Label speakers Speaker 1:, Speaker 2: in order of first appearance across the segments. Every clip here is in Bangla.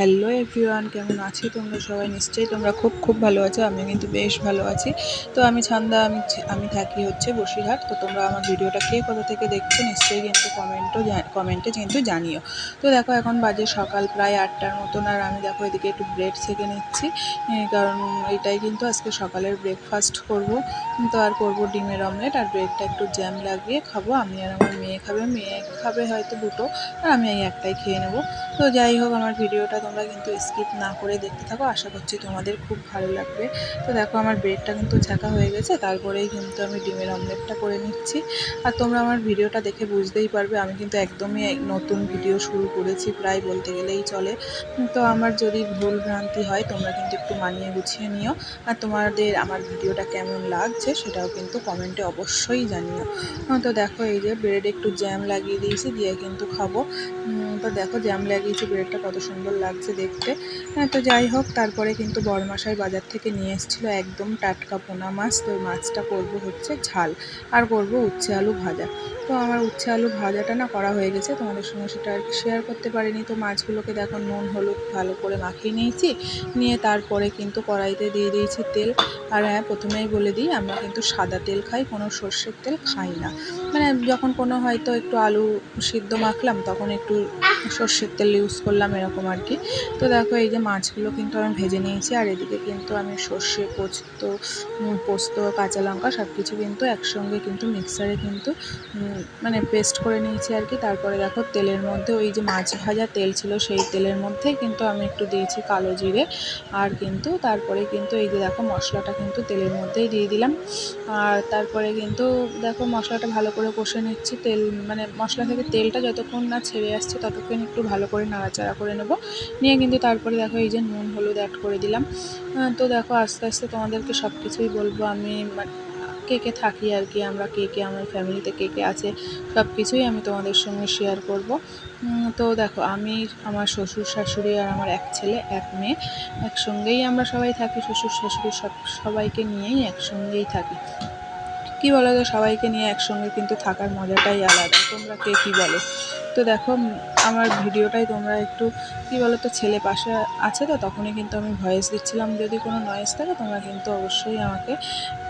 Speaker 1: হ্যালো এভরিওয়ান, কেমন আছো তোমরা সবাই? নিশ্চয়ই তোমরা খুব খুব ভালো আছো আমি কিন্তু বেশ ভালো আছি। তো আমি ছান্দা, আমি আমি থাকি হচ্ছে বসিরহাট। তো তোমরা আমার ভিডিওটা কে কোথা থেকে দেখছ নিশ্চয়ই কিন্তু কমেন্টও কমেন্টে কিন্তু জানিও। তো দেখো এখন বাজে সকাল প্রায় আটটার মতন, আর আমি দেখো এদিকে একটু ব্রেড সেঁকে নিচ্ছি। কারণ এটাই কিন্তু আজকে সকালের ব্রেকফাস্ট করব। তো আর করব ডিমের অমলেট আর ব্রেডটা একটু জ্যাম লাগিয়ে খাব। আমি আর আমার মেয়ে খাবে মেয়ে খাবে হয়তো দুটো, আর আমি এই একটাই খেয়ে নেব। তো যাই হোক, আমার ভিডিওটা তোমরা কিন্তু স্কিপ না করে দেখতে থাকো। আশা করছি তোমাদের খুব ভালো লাগবে। তো দেখো, আমার ব্রেডটা কিন্তু ছাকা হয়ে গেছে। তারপরেই কিন্তু আমি ডিমের অমলেটটা করে নিচ্ছি। আর তোমরা আমার ভিডিওটা দেখে বুঝতেই পারবে, আমি কিন্তু একদমই এক নতুন ভিডিও শুরু করেছি, প্রায় বলতে গেলেই চলে। তো আমার যদি ভুল ভ্রান্তি হয়, তোমরা কিন্তু একটু মানিয়ে গুছিয়ে নিও। আর তোমাদের আমার ভিডিওটা কেমন লাগছে, সেটাও কিন্তু কমেন্টে অবশ্যই জানিও। তো দেখো, এই যে ব্রেড একটু জ্যাম লাগিয়ে দিয়েছি, দিয়ে কিন্তু খাব। তো দেখো জ্যাম লাগিয়েছি ব্রেডটা কত সুন্দর লাগছে দেখতে। হ্যাঁ তো যাই হোক, তারপরে কিন্তু বড়মাসাই বাজার থেকে নিয়ে এসেছিল একদম টাটকা পোনা মাছ। তো মাছটা করব হচ্ছে ঝাল, আর করব উচ্ছে আলু ভাজা। তো আমার উচ্ছে আলু ভাজাটা না করা হয়ে গেছে, তোমাদের সঙ্গে সেটা আর শেয়ার করতে পারিনি। তো মাছগুলোকে দেখো নুন, হলুদ ভালো করে মাখিয়ে নিয়েছি। নিয়ে তারপরে কিন্তু কড়াইতে দিয়ে দিয়েছি তেল। আর হ্যাঁ প্রথমেই বলে দিই, আমরা কিন্তু সাদা তেল খাই, কোনো সর্ষের তেল খাই না। মানে যখন কোনো হয়তো একটু আলু সিদ্ধ মাখলাম, তখন একটু সর্ষের তেল ইউজ করলাম, এরকম আর কি। তো দেখো, এই যে মাছগুলো কিন্তু আমি ভেজে নিয়েছি, আর এদিকে কিন্তু আমি সর্ষে, পোস্ত পোস্ত, কাঁচা লঙ্কা সব কিছু কিন্তু একসঙ্গে কিন্তু মিক্সারে কিন্তু মানে পেস্ট করে নিয়েছি আর কি। তারপরে দেখো, তেলের মধ্যে ওই যে মাছ ভাজা তেল ছিল সেই তেলের মধ্যেই কিন্তু আমি একটু দিয়েছি কালো জিরে। আর কিন্তু তারপরে কিন্তু এই যে দেখো, মশলাটা কিন্তু তেলের মধ্যেই দিয়ে দিলাম। আর তারপরে কিন্তু দেখো, মশলাটা ভালো করে কষে নিচ্ছি। তেল মানে মশলা থেকে তেলটা যতক্ষণ না ছেড়ে আসছে, ততক্ষণ একটু ভালো করে নাড়াচাড়া করে নেব। নিয়ে কিন্তু তারপরে দেখো এই যে নুন, হলুদ অ্যাড করে দিলাম। তো দেখো আস্তে আস্তে তোমাদেরকে সব কিছুই বলব আমি কে কে থাকি আর কি, আমরা কে কে, আমার ফ্যামিলিতে কে কে আছে সব কিছুই আমি তোমাদের সঙ্গে শেয়ার করব। তো দেখো আমি, আমার শ্বশুর শাশুড়ি আর আমার এক ছেলে, এক মেয়ে, একসঙ্গেই আমরা সবাই থাকি। শ্বশুর শাশুড়ি সব, সবাইকে নিয়েই একসঙ্গেই থাকি। কি বলো তো সবাইকে নিয়ে একসঙ্গে কিন্তু থাকার মজাটাই আলাদা। তোমরা কে কী বলো? তো দেখো আমার ভিডিওটাই তোমরা একটু কি বলো তো ছেলে পাশে আছে তো, তখনই কিন্তু আমি ভয়েস দিচ্ছিলাম। যদি কোনো নয়েস থাকে, তোমরা কিন্তু অবশ্যই আমাকে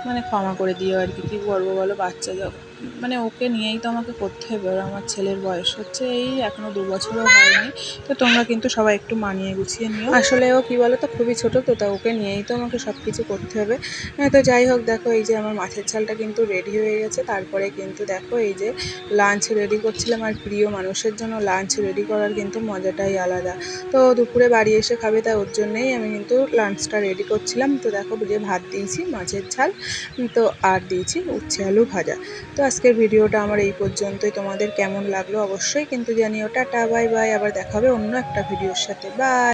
Speaker 1: মানে ক্ষমা করে দিও আর কি। কী করব বলো, বাচ্চা যখন মানে ওকে নিয়েই তো আমাকে করতে হবে। আর আমার ছেলের বয়স হচ্ছে এই এখনও দু বছরও হয়নি। তো তোমরা কিন্তু সবাই একটু মানিয়ে গুছিয়ে নিও। আসলে ও কী বলো তো খুবই ছোটো তো তা ওকে নিয়েই তো আমাকে সব কিছু করতে হবে। হ্যাঁ তো যাই হোক দেখো এই যে আমার মাছের ঝালটা কিন্তু রেডি হয়ে গেছে। তারপরে কিন্তু দেখো এই যে লাঞ্চ রেডি করছিলাম। আর প্রিয় মানুষের জন্য লাঞ্চ রেডি করার কিন্তু মজাটাই আলাদা। তো দুপুরে বাড়ি এসে খাবে তাই ওর জন্যেই আমি কিন্তু লাঞ্চটা রেডি করছিলাম। তো দেখো যে ভাত দিয়েছি মাছের উম, তো আর দিয়েছি উচ্ছে আলু ভাজা। তো আজকের ভিডিওটা আমার এই পর্যন্তই। তোমাদের কেমন লাগল অবশ্যই কিন্তু জানিও। Tata, bye bye. আবার দেখা হবে অন্য একটা ভিডিওর সাথে। বাই।